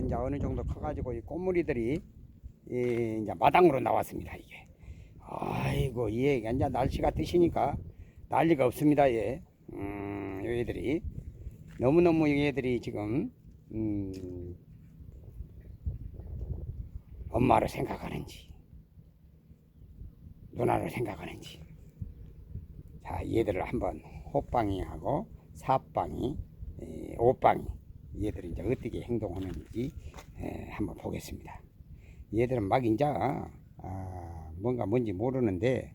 이제 어느 정도 커가지고 이 꽃무리들이 이 이제 마당으로 나왔습니다 이게. 아이고 얘 이제 날씨가 뜨시니까 난리가 없습니다 얘. 음 얘들이 너무 너무 얘들이 지금 음 엄마를 생각하는지 누나를 생각하는지 자 얘들을 한번 호빵이하고 사빵이 에, 오빵이 얘들이 이제 어떻게 행동하는지 에, 한번 보겠습니다. 얘들은 막 이제 아, 뭔가 뭔지 모르는데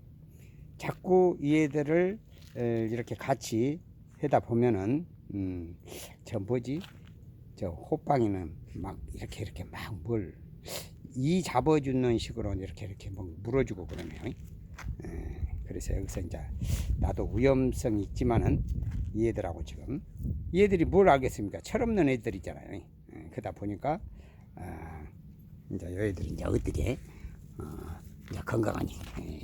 자꾸 얘들을 에, 이렇게 같이 하다 보면은 음, 저 뭐지 저 호빵이는 막 이렇게 이렇게 막 뭘 이 잡아주는 식으로 이렇게 이렇게 막 물어주고 그러네요. 에, 그래서 여기서 이제 나도 위험성이 있지만은 얘들하고 지금 얘들이 뭘 알겠습니까? 철없는 애들이잖아요. 예, 그러다 보니까 아, 이제 얘들이 이제 어떻게 어, 이제 건강하니 예,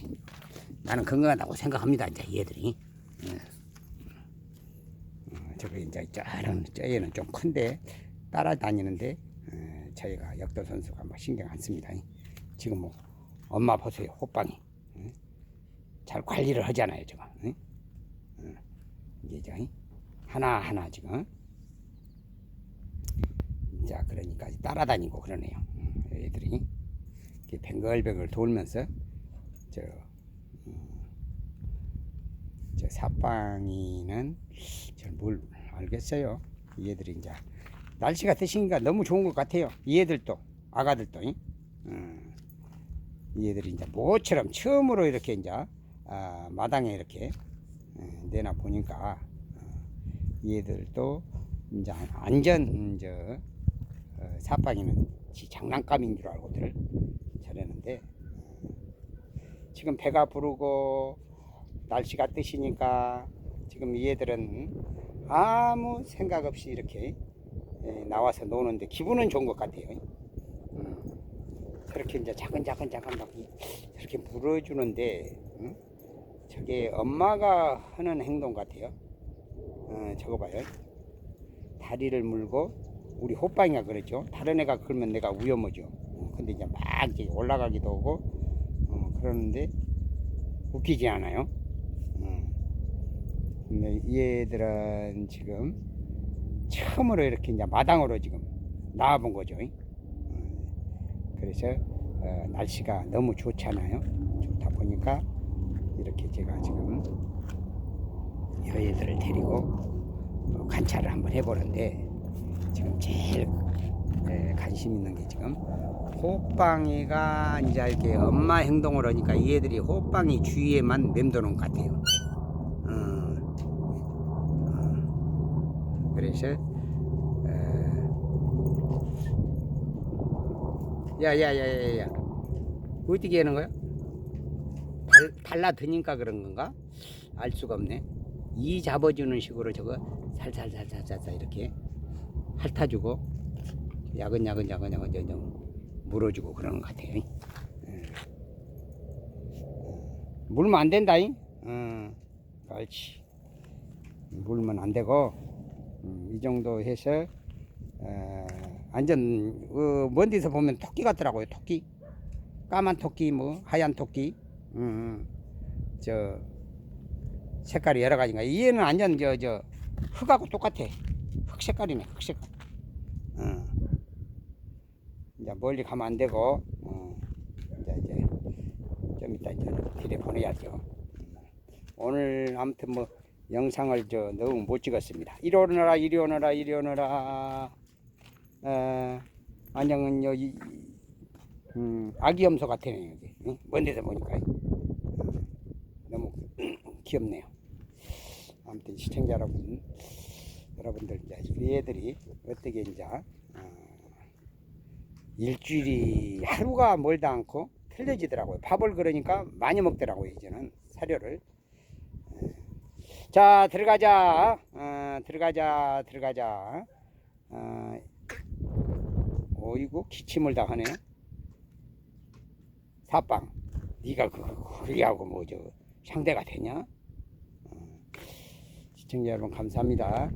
나는 건강하다고 생각합니다. 이제 얘들이 예. 어, 저기 이제 저런 저애는 좀 큰데 따라다니는데 어, 저희가 역도 선수가 뭐 신경 안 씁니다. 지금 뭐 엄마 보세요 호빵이 예? 잘 관리를 하잖아요 지금. 예? 어, 이게 저 하나 하나 지금 자 그러니까 따라다니고 그러네요. 음, 애들이 이렇게 뱅글뱅글 돌면서 저, 음, 저 사빵이는 잘 뭘 알겠어요. 얘들이 이제 날씨가 드시니까 너무 좋은 것 같아요. 얘들도 아가들도 이? 음, 얘들이 이제 모처럼 처음으로 이렇게 이제 아, 마당에 이렇게 예, 내나 보니까 어, 얘들도 이제 안전 저 어, 사빵이는 지 장난감인 줄 알고들 저랬는데 어, 지금 배가 부르고 날씨가 뜨시니까 지금 얘들은 아무 생각 없이 이렇게 예, 나와서 노는데 기분은 좋은 것 같아요. 음, 그렇게 이제 작은 작은 작은 막 이렇게 물어주는데 응? 저게 엄마가 하는 행동 같아요. 어, 저거 봐요. 다리를 물고 우리 호빵이가 그랬죠. 다른 애가 그러면 내가 위험하죠. 어, 근데 이제 막 이제 올라가기도 하고 어, 그러는데 웃기지 않아요. 어. 근데 얘들은 지금 처음으로 이렇게 이제 마당으로 지금 나와본 거죠. 어, 그래서 어, 날씨가 너무 좋잖아요. 좋다 보니까 이렇게 제가 지금 여애들을 데리고 어, 관찰을 한번 해보는데 지금 제일 에, 관심 있는 게 지금 호빵이가 이제 이렇게 엄마 행동을 하니까 얘들이 호빵이 주위에만 맴도는 것 같아요. 어, 어, 그래서 야야야야야 어떻게 하는 거야? 달, 달라드니까 그런 건가? 알 수가 없네. 이 잡아주는 식으로 저거 살살살살살살 이렇게 핥아주고 야근야근 야근야근 야근 물어주고 그러는 것 같아요. 예. 물면 안 된다잉. 어, 그렇지. 물면 안 되고 음, 이 정도 해서 어, 완전 어, 먼 데서 보면 토끼 같더라고요. 토끼. 까만 토끼 뭐 하얀 토끼. 음, 저 색깔이 여러 가지인가. 얘는 완전 저 저 흙하고 똑같아. 흙 색깔이네. 흙 색깔. 어. 이제 멀리 가면 안 되고 어. 이제 이제 좀 이따 이제 길에 보내야죠. 오늘 아무튼 뭐 영상을 저 너무 못 찍었습니다. 이리 오너라 이리 오너라 이리 오너라. 어, 안녕은 여기 음, 아기 염소 같아요 여기. 응? 먼 데서 보니까 어, 너무 귀엽네요. 아무튼 시청자 여러분, 여러분들 이제 우리 애들이 어떻게 이제 어, 일주일이 하루가 멀다 않고 틀려지더라고요. 밥을 그러니까 많이 먹더라고요 이제는 사료를. 어, 자 들어가자, 어, 들어가자, 들어가자. 어, 어이구 기침을 다 하네. 사빵, 네가 그 그리하고 뭐 저 상대가 되냐? 어, 시청자 여러분 감사합니다.